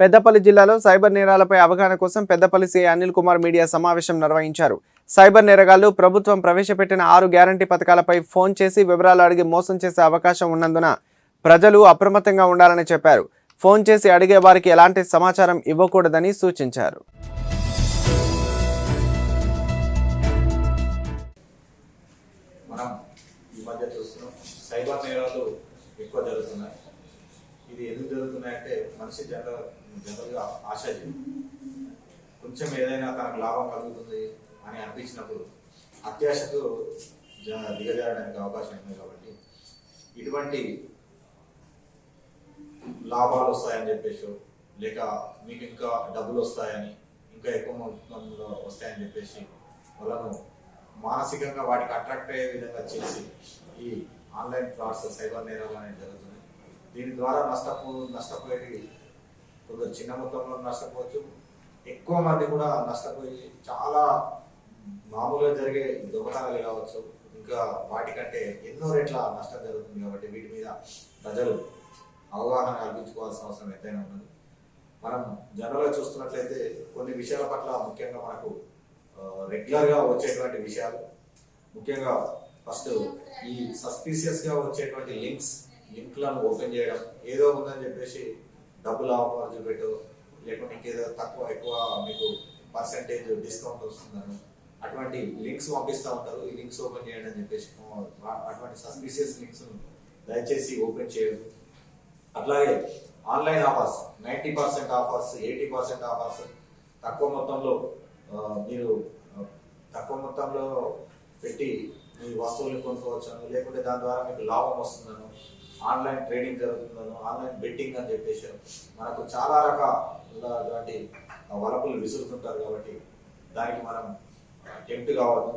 పెద్దపల్లి జిల్లాలో సైబర్ నేరాలపై అవగాహన కోసం పెద్దపల్లి సీఐ అనిల్ కుమార్ మీడియా సమావేశం నిర్వహించారు. సైబర్ నేరగాళ్ళు ప్రభుత్వం ప్రవేశపెట్టిన ఆరు గ్యారంటీ పథకాలపై ఫోన్ చేసి వివరాలు అడిగి మోసం చేసే అవకాశం ఉన్నందున ప్రజలు అప్రమత్తంగా ఉండాలని చెప్పారు. ఫోన్ చేసి అడిగే వారికి ఎలాంటి సమాచారం ఇవ్వకూడదని సూచించారు. మనం ఈ మధ్య చూస్తున్నాం సైబర్ నేరాలు ఎక్కువ జరుగుతున్నాయి. ఇది ఎందుకు జరుగుతున్నాయంటే మనిషి జనరల్ జనరల్గా ఆశాజీవి కొంచెం ఏదైనా తనకు లాభం కలుగుతుంది అని అనిపించినప్పుడు అత్యాశతో దిగజారడానికి అవకాశం ఉంది కాబట్టి ఇటువంటి లాభాలు వస్తాయని చెప్పేసి లేక మీకు ఇంకా డబ్బులు వస్తాయని ఇంకా ఎక్కువ మొత్తంలో వస్తాయని చెప్పేసి వాళ్ళను మానసికంగా వాటికి అట్రాక్ట్ అయ్యే విధంగా చేసి ఈ ఆన్లైన్ ఫ్రాడ్స్ సైబర్ నేరాలు అనేది జరుగుతుంది దీని ద్వారా నష్టపో నష్టపోయేది కొందరు చిన్న మొత్తంలో నష్టపోవచ్చు. ఎక్కువ మంది కూడా నష్టపోయి చాలా మామూలుగా జరిగే దొంగతనాలు కావచ్చు. ఇంకా వాటికంటే ఎన్నో రెట్ల నష్టం జరుగుతుంది కాబట్టి వీటి మీద ప్రజలు అవగాహన కల్పించుకోవాల్సిన అవసరం ఎంతైనా ఉన్నది. మనం జనరల్గా చూస్తున్నట్లయితే కొన్ని విషయాల పట్ల ముఖ్యంగా మనకు రెగ్యులర్గా వచ్చేటువంటి విషయాలు. ముఖ్యంగా ఫస్ట్ ఈ సస్పీసియస్గా వచ్చేటువంటి లింక్స్ లింక్లను ఓపెన్ చేయడం ఏదో ఉందని చెప్పేసి డబ్బులు ఆఫర్ పెట్టు లేకుంటే ఇంకేదో తక్కువ ఎక్కువ మీకు పర్సంటేజ్ డిస్కౌంట్ వస్తుందని. అటువంటి లింక్స్ పంపిస్తూ ఉంటారు. ఈ లింక్స్ ఓపెన్ చేయండి అని చెప్పేసి అటువంటి సస్పీషియస్ లింక్స్ దయచేసి ఓపెన్ చేయదు అట్లాగే online offers ninety percent offers eighty percent offers తక్కువ మొత్తంలో మీరు తక్కువ మొత్తంలో పెట్టి మీ వస్తువులు కొనుక్కోవచ్చును లేకుంటే దాని ద్వారా మీకు లాభం వస్తుందను. ఆన్లైన్ ట్రేడింగ్ జరుగుతుందను ఆన్లైన్ బెట్టింగ్ అని చెప్పేసి మనకు చాలా రకాలటువంటి వలపులు విసురుతుంటారు కాబట్టి దానికి మనం టెంప్ట్ కావద్దు.